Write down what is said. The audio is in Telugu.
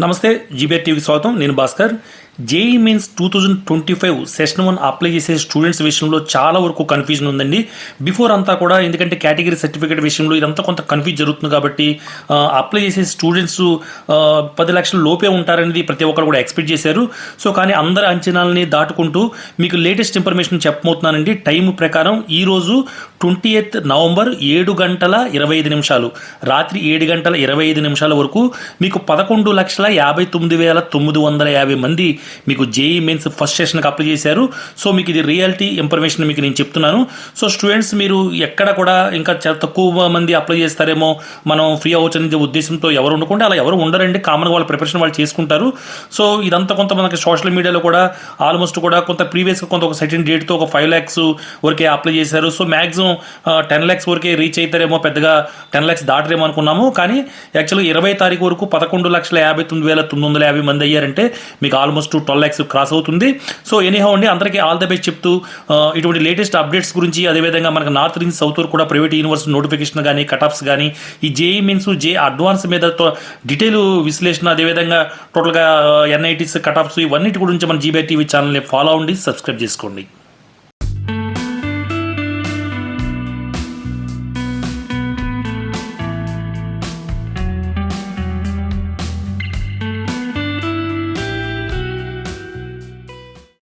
నమస్తే జీబీఆర్ టీవీకి స్వాగతం నేను Bhaskar JEE mains two thousand twenty five session one apply చేసే స్టూడెంట్స్ విషయంలో చాలా వరకు కన్ఫ్యూజన్ ఉందండి. బిఫోర్ అంతా కూడా ఎందుకంటే కేటగిరీ సర్టిఫికేట్ విషయంలో ఇదంతా కొంత కన్ఫ్యూజ్ జరుగుతుంది కాబట్టి అప్లై చేసే స్టూడెంట్స్ పది లక్షల లోపే ఉంటారనేది ప్రతి ఒక్కరు కూడా ఎక్స్పెక్ట్ చేశారు. సో కానీ అందరి అంచనాలని దాటుకుంటూ మీకు లేటెస్ట్ ఇన్ఫర్మేషన్ చెప్పబోతున్నానండి. టైం ప్రకారం ఈరోజు ట్వంటీ ఎయిత్ నవంబర్ ఏడు గంటల ఇరవై ఐదు నిమిషాలు. రాత్రి ఏడు గంటల ఇరవై ఐదు నిమిషాల వరకు మీకు పదకొండు లక్షల యాభై తొమ్మిది వేల తొమ్మిది వందల యాభై మంది మీకు జేఈ మెయిన్స్ ఫస్ట్ సెషన్కి అప్లై చేశారు. సో మీకు ఇది రియాలిటీ ఇన్ఫర్మేషన్ మీకు నేను చెప్తున్నాను. సో స్టూడెంట్స్ మీరు ఎక్కడ కూడా ఇంకా చాలా తక్కువ మంది అప్లై చేస్తారేమో మనం ఫ్రీ అవ్వచ్చు అనే ఉద్దేశంతో ఎవరు ఉండకుండా అలా ఎవరు ఉండరండి. కామన్గా వాళ్ళ ప్రిపరేషన్ వాళ్ళు చేసుకుంటారు. సో ఇదంతా కొంత మనకి సోషల్ మీడియాలో కూడా ఆల్మోస్ట్ కూడా కొంత ప్రీవియస్గా కొంత ఒక సర్టెన్ డేట్తో ఒక ఫైవ్ ల్యాక్స్ వరకే అప్లై చేశారు. సో మ్యాక్సిమం టెన్ ల్యాక్స్ వరకే రీచ్ అవుతారేమో పెద్దగా టెన్ ల్యాక్స్ దాటరేమో అనుకున్నాము. కానీ యాక్చువల్గా ఇరవై తారీఖు వరకు పదకొండు లక్షల యాభై తొమ్మిది వేల తొమ్మిది వందల యాభై మంది అయ్యారంటే మీకు ఆల్మోస్ట్ ట్వెల్వ్ ల్యాక్స్ క్రాస్ అవుతుంది. సో ఎనీహౌ అండి అందరికీ ఆల్ ద బెస్ట్ చెప్తూ ఇటువంటి లేటెస్ట్ అప్డేట్స్ గురించి అదేవిధంగా మనకు నార్త్ నుంచి సౌత్ వరకు కూడా ప్రైవేట్ యూనివర్సిటీ నోటిఫికేషన్ కానీ కటాఫ్స్ కానీ ఈ జేఈ మీన్స్ జే అడ్వాన్స్ మీద డీటెయిల్ విశ్లేషణ అదేవిధంగా టోటల్గా ఎన్ఐటీస్ కటాఫ్స్ ఇవన్నిటి గురించి మన జీబీఐ టీవీ ఛానల్ని ఫాలో అవ్వండి సబ్స్క్రైబ్ చేసుకోండి.